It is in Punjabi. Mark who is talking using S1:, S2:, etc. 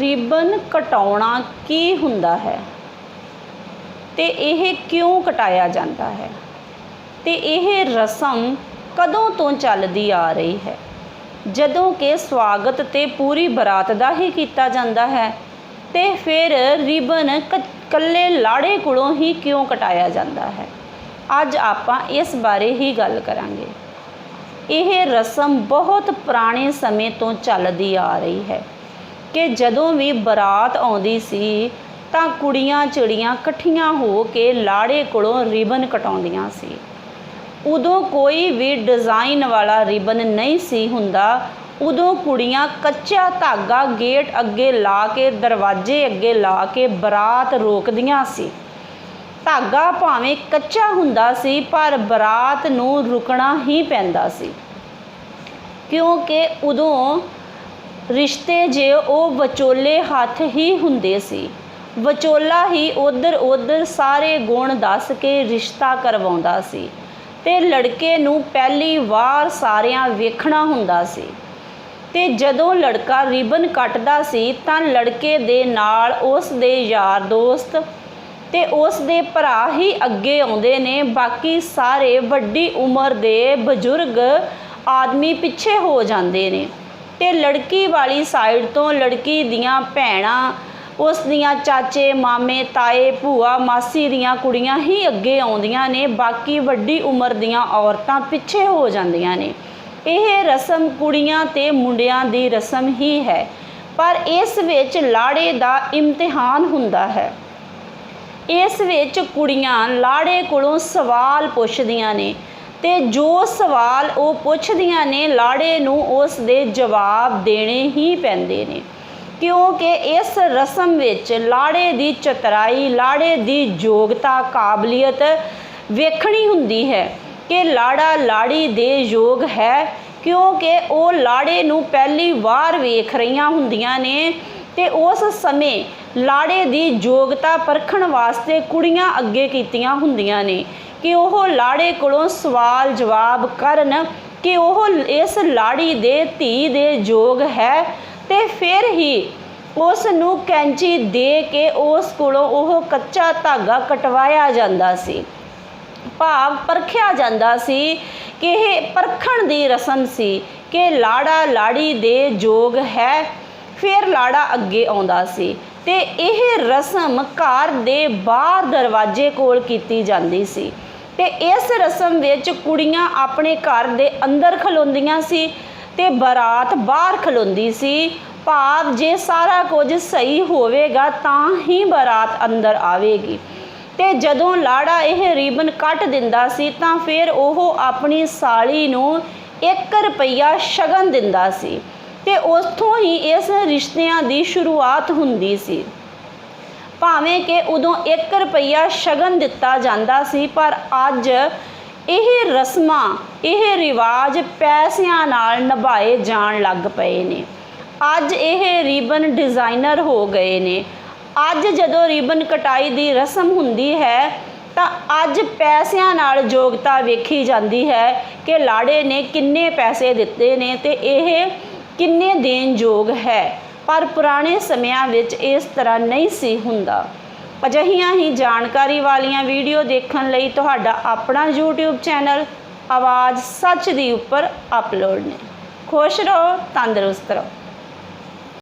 S1: ਰਿਬਨ ਕਟਾਉਣਾ ਕੀ ਹੁੰਦਾ ਹੈ? ਤੇ ਇਹ ਕਿਉਂ ਕਟਾਇਆ ਜਾਂਦਾ ਹੈ? ਤੇ ਇਹ ਰਸਮ ਕਦੋਂ ਤੋਂ ਚੱਲਦੀ ਆ ਰਹੀ ਹੈ? ਜਦੋਂ ਕਿ ਸਵਾਗਤ ਤੇ ਪੂਰੀ ਬਰਾਤ ਦਾ ਹੀ ਕੀਤਾ ਜਾਂਦਾ ਹੈ, ਤੇ ਫਿਰ ਰਿਬਨ ਕ- ਕੱਲੇ ਲਾੜੇ ਕੋਲੋਂ ਹੀ ਕਿਉਂ ਕਟਾਇਆ ਜਾਂਦਾ ਹੈ? ਅੱਜ ਆਪਾਂ ਇਸ ਬਾਰੇ ਹੀ ਗੱਲ ਕਰਾਂਗੇ। ਇਹ ਰਸਮ ਬਹੁਤ ਪੁਰਾਣੇ ਸਮੇਂ ਤੋਂ ਚੱਲਦੀ ਆ ਰਹੀ ਹੈ। ਕਿ ਜਦੋਂ ਵੀ ਬਰਾਤ ਆਉਂਦੀ ਸੀ ਤਾਂ ਕੁੜੀਆਂ ਚਿੜੀਆਂ ਇਕੱਠੀਆਂ ਹੋ ਕੇ ਲਾੜੇ ਕੋਲੋਂ ਰਿਬਨ ਕਟਾਉਂਦੀਆਂ ਸੀ। ਉਦੋਂ ਕੋਈ ਵੀ ਡਿਜ਼ਾਈਨ ਵਾਲਾ ਰਿਬਨ ਨਹੀਂ ਸੀ ਹੁੰਦਾ। ਉਦੋਂ ਕੁੜੀਆਂ ਕੱਚਾ ਧਾਗਾ ਗੇਟ ਅੱਗੇ ਲਾ ਕੇ, ਦਰਵਾਜ਼ੇ ਅੱਗੇ ਲਾ ਕੇ ਬਰਾਤ ਰੋਕਦੀਆਂ ਸੀ। ਧਾਗਾ ਭਾਵੇਂ ਕੱਚਾ ਹੁੰਦਾ ਸੀ, ਪਰ ਬਰਾਤ ਨੂੰ ਰੁਕਣਾ ਹੀ ਪੈਂਦਾ ਸੀ। ਕਿਉਂਕਿ ਉਦੋਂ ਰਿਸ਼ਤੇ ਜੇ ਉਹ ਵਿਚੋਲੇ ਹੱਥ ਹੀ ਹੁੰਦੇ ਸੀ। ਵਿਚੋਲਾ ਹੀ ਉਧਰ ਉਧਰ ਸਾਰੇ ਗੁਣ ਦੱਸ ਕੇ ਰਿਸ਼ਤਾ ਕਰਵਾਉਂਦਾ ਸੀ ਤੇ ਲੜਕੇ ਨੂੰ ਪਹਿਲੀ ਵਾਰ ਸਾਰਿਆਂ ਵੇਖਣਾ ਹੁੰਦਾ ਸੀ। ਤੇ ਜਦੋਂ ਲੜਕਾ ਰਿਬਨ ਕੱਟਦਾ ਸੀ ਤਾਂ ਲੜਕੇ ਦੇ ਨਾਲ ਉਸ ਦੇ ਯਾਰ ਦੋਸਤ ਤੇ ਉਸ ਦੇ ਭਰਾ ਹੀ ਅੱਗੇ ਆਉਂਦੇ ਨੇ। ਬਾਕੀ ਸਾਰੇ ਵੱਡੀ ਉਮਰ ਦੇ ਬਜ਼ੁਰਗ ਆਦਮੀ ਪਿੱਛੇ ਹੋ ਜਾਂਦੇ ਨੇ। ਤੇ ਲੜਕੀ ਵਾਲੀ ਸਾਈਡ ਤੋਂ ਲੜਕੀ ਦੀਆਂ ਭੈਣਾਂ, ਉਸ ਦੀਆਂ ਚਾਚੇ, ਮਾਮੇ, ਤਾਏ, ਭੂਆ, ਮਾਸੀ ਦੀਆਂ ਕੁੜੀਆਂ ਹੀ ਅੱਗੇ ਆਉਂਦੀਆਂ ਨੇ, ਬਾਕੀ ਵੱਡੀ ਉਮਰ ਦੀਆਂ ਔਰਤਾਂ ਪਿੱਛੇ ਹੋ ਜਾਂਦੀਆਂ ਨੇ। ਇਹ ਰਸਮ ਕੁੜੀਆਂ ਤੇ ਮੁੰਡਿਆਂ ਦੀ ਰਸਮ ਹੀ ਹੈ, ਪਰ ਇਸ ਵਿੱਚ ਲਾੜੇ ਦਾ ਇਮਤਿਹਾਨ ਹੁੰਦਾ ਹੈ। ਇਸ ਵਿੱਚ ਕੁੜੀਆਂ ਲਾੜੇ ਕੋਲੋਂ ਸਵਾਲ ਪੁੱਛਦੀਆਂ ਨੇ ਤੇ ਜੋ ਸਵਾਲ ਉਹ ਪੁੱਛਦੀਆਂ ਨੇ, ਲਾੜੇ ਨੂੰ ਉਸ ਦੇ ਜਵਾਬ ਦੇਣੇ ਹੀ ਪੈਂਦੇ ਨੇ। ਕਿਉਂਕਿ ਇਸ ਰਸਮ ਵਿੱਚ ਲਾੜੇ ਦੀ ਚਤਰਾਈ, ਲਾੜੇ ਦੀ ਯੋਗਤਾ ਕਾਬਲੀਅਤ ਵੇਖਣੀ ਹੁੰਦੀ ਹੈ ਕਿ ਲਾੜਾ ਲਾੜੀ ਦੇ ਯੋਗ ਹੈ। ਕਿਉਂਕਿ ਉਹ ਲਾੜੇ ਨੂੰ ਪਹਿਲੀ ਵਾਰ ਵੇਖ ਰਹੀਆਂ ਹੁੰਦੀਆਂ ਨੇ ਤੇ ਉਸ ਸਮੇਂ ਲਾੜੇ ਦੀ ਯੋਗਤਾ ਪਰਖਣ ਵਾਸਤੇ ਕੁੜੀਆਂ ਅੱਗੇ ਕੀਤੀਆਂ ਹੁੰਦੀਆਂ ਨੇ। ਕਿ ਉਹ ਲਾੜੇ ਕੋਲੋਂ ਸਵਾਲ ਜਵਾਬ ਕਰਨ ਕਿ ਉਹ ਇਸ ਲਾੜੀ ਦੇ ਧੀ ਦੇ ਯੋਗ ਹੈ ਤੇ ਫਿਰ ਹੀ ਉਸ ਨੂੰ ਕੈਂਚੀ ਦੇ ਕੇ ਉਸ ਕੋਲੋਂ ਉਹ ਕੱਚਾ ਧਾਗਾ ਕਟਵਾਇਆ ਜਾਂਦਾ ਸੀ। ਭਾਵ ਪਰਖਿਆ ਜਾਂਦਾ ਸੀ ਕਿ ਇਹ ਪਰਖਣ ਦੀ ਰਸਮ ਸੀ ਕਿ ਲਾੜਾ ਲਾੜੀ ਦੇ ਯੋਗ ਹੈ ਫਿਰ ਲਾੜਾ ਅੱਗੇ ਆਉਂਦਾ ਸੀ ਤੇ ਇਹ ਰਸਮ ਘਰ ਦੇ ਬਾਹਰ ਦਰਵਾਜ਼ੇ ਕੋਲ ਕੀਤੀ ਜਾਂਦੀ ਸੀ। ਤੇ ਇਸ ਰਸਮ ਵਿੱਚ ਕੁੜੀਆਂ ਆਪਣੇ ਘਰ ਦੇ ਅੰਦਰ ਖਲੋਂਦੀਆਂ ਸੀ ਤੇ ਬਰਾਤ ਬਾਹਰ ਖਲੋਂਦੀ ਸੀ। ਭਾਵ ਜੇ ਸਾਰਾ ਕੁਝ ਸਹੀ ਹੋਵੇਗਾ ਤਾਂ ਹੀ ਬਰਾਤ ਅੰਦਰ ਆਵੇਗੀ। ਤੇ ਜਦੋਂ ਲਾੜਾ ਇਹ ਰੀਬਨ ਕੱਟ ਦਿੰਦਾ ਸੀ ਤਾਂ ਫਿਰ ਉਹ ਆਪਣੀ ਸਾਲੀ ਨੂੰ 1 ਰੁਪਈਆ ਸ਼ਗਨ ਦਿੰਦਾ ਸੀ। ਤੇ ਉਥੋਂ ਹੀ ਇਸ ਰਿਸ਼ਤਿਆਂ ਦੀ ਸ਼ੁਰੂਆਤ ਹੁੰਦੀ ਸੀ। ਭਾਵੇਂ ਕਿ ਉਦੋਂ 1 ਰੁਪਈਆ ਸ਼ਗਨ ਦਿੱਤਾ ਜਾਂਦਾ ਸੀ, ਪਰ ਅੱਜ ਇਹ ਰਸਮਾਂ, ਇਹ ਰਿਵਾਜ ਪੈਸਿਆਂ ਨਾਲ ਨਿਭਾਏ ਜਾਣ ਲੱਗ ਪਏ ਨੇ। ਅੱਜ ਇਹ ਰੀਬਨ ਡਿਜ਼ਾਈਨਰ ਹੋ ਗਏ ਨੇ। ਅੱਜ ਜਦੋਂ ਰੀਬਨ ਕਟਾਈ ਦੀ ਰਸਮ ਹੁੰਦੀ ਹੈ, ਤਾਂ ਅੱਜ ਪੈਸਿਆਂ ਨਾਲ ਯੋਗਤਾ ਵੇਖੀ ਜਾਂਦੀ ਹੈ ਕਿ ਲਾੜੇ ਨੇ ਕਿੰਨੇ ਪੈਸੇ ਦਿੱਤੇ ਨੇ ਤੇ ਇਹ ਕਿੰਨੇ ਦੇਣ ਯੋਗ ਹੈ? ਪਰ ਪੁਰਾਣੇ ਸਮਿਆਂ ਵਿੱਚ ਇਸ ਤਰ੍ਹਾਂ ਨਹੀਂ ਸੀ ਹੁੰਦਾ। ਅਜਿਹੀਆਂ ਹੀ ਜਾਣਕਾਰੀ ਵਾਲੀਆਂ ਵੀਡੀਓ ਦੇਖਣ ਲਈ ਤੁਹਾਡਾ ਆਪਣਾ YouTube ਚੈਨਲ ਆਵਾਜ਼ ਸੱਚ ਦੀ ਉੱਪਰ ਅਪਲੋਡ ਨੇ। ਖੁਸ਼ ਰਹੋ, ਤੰਦਰੁਸਤ ਰਹੋ।